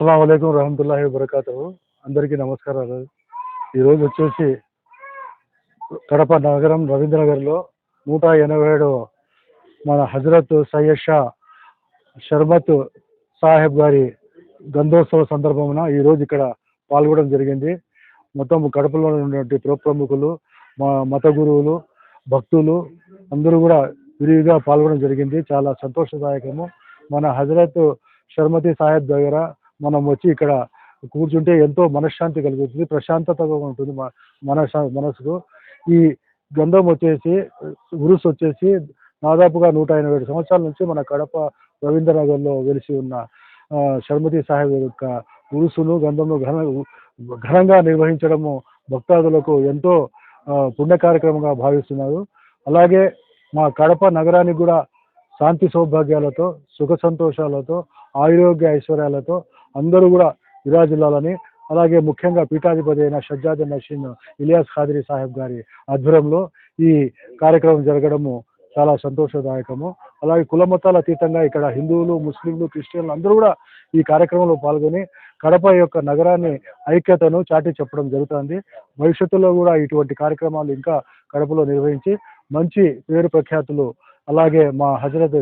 అస్సలం అయికం రహమతుల్లాహి వబర్కాతు అందరికీ నమస్కారాలు. ఈరోజు వచ్చేసి కడప నగరం రవీంద్రనగర్లో నూట ఎనభై ఏడు మన హజరత్ సయ్యద్ షా షర్బత్ సాహెబ్ గారి గంధోత్సవ సందర్భమున ఈరోజు ఇక్కడ పాల్గొనడం జరిగింది. మొత్తం కడపలో ఉన్నటువంటి ప్రముఖులు మా మత గురువులు భక్తులు అందరూ కూడా విరివిగా పాల్గొనడం జరిగింది. చాలా సంతోషదాయకము. మన హజరత్ షర్మతి సాహెబ్ దగ్గర మనం వచ్చి ఇక్కడ కూర్చుంటే ఎంతో మనశ్శాంతి కలుగుతుంది ప్రశాంతతగా ఉంటుంది మనశా మనసుకు. ఈ గంధం వచ్చేసి ఉరుసు వచ్చేసి దాదాపుగా నూట ఎనభై ఏడు సంవత్సరాల నుంచి మన కడప రవీంద్రనగర్లో వెలిసి ఉన్న ఆ, సాహెబ్ యొక్క ఉరుసును గంధమును ఘన ఘనంగా నిర్వహించడము భక్తాదులకు ఎంతో పుణ్య కార్యక్రమంగా భావిస్తున్నారు. అలాగే మా కడప నగరానికి కూడా శాంతి సౌభాగ్యాలతో సుఖ సంతోషాలతో ఆరోగ్య ఐశ్వర్యాలతో అందరూ కూడా విరాజిల్లాలని అలాగే ముఖ్యంగా పీఠాధిపతి అయిన షజ్జాద్ నషీన్ ఇలియాస్ ఖాదిరి సాహెబ్ గారి ఆధ్వర్యంలో ఈ కార్యక్రమం జరగడము చాలా సంతోషదాయకము. అలాగే కుల మతాల అతీతంగా ఇక్కడ హిందువులు ముస్లింలు క్రిస్టియన్లు అందరూ కూడా ఈ కార్యక్రమంలో పాల్గొని కడప యొక్క నగరాన్ని ఐక్యతను చాటి చెప్పడం జరుగుతుంది. భవిష్యత్తులో కూడా ఇటువంటి కార్యక్రమాలు ఇంకా కడపలో నిర్వహించి మంచి పేరు ప్రఖ్యాతులు అలాగే మా హజరత్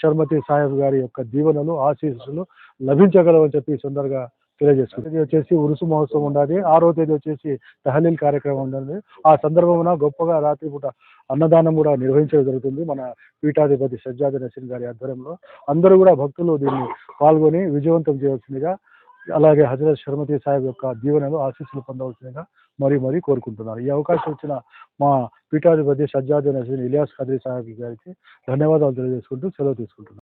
షర్మతి సాహెబ్ గారి యొక్క దీవెనలు ఆశీస్సులు లభించగలవని చెప్పి సుందరగా తెలియజేసుకుంది వచ్చేసి ఉరుసు మహోత్సవం ఉండాలి. ఆరో తేదీ వచ్చేసి తహలీల్ కార్యక్రమం ఉండాలి. ఆ సందర్భమున గొప్పగా రాత్రిపూట అన్నదానం కూడా నిర్వహించడం జరుగుతుంది మన పీఠాధిపతి సజ్జాది నసీన్ గారి ఆధ్వర్యంలో. అందరూ కూడా భక్తులు దీన్ని పాల్గొని విజయవంతం చేయవలసిందిగా అలాగే హజరత్ శర్మతి సాహెబ్ యొక్క దీవెనలు ఆశీస్సులు పొందవలసిందిగా మరీ మరీ కోరుకుంటున్నారు ఈ అవకాశం ఇచ్చిన మా పీఠాధిపతి సజ్జాద్ నసీన్ ఇలియాస్ ఖద్రీ సాహెబ్ గారికి ధన్యవాదాలు తెలియజేసుకుంటూ సెలవు తీసుకుంటున్నాను.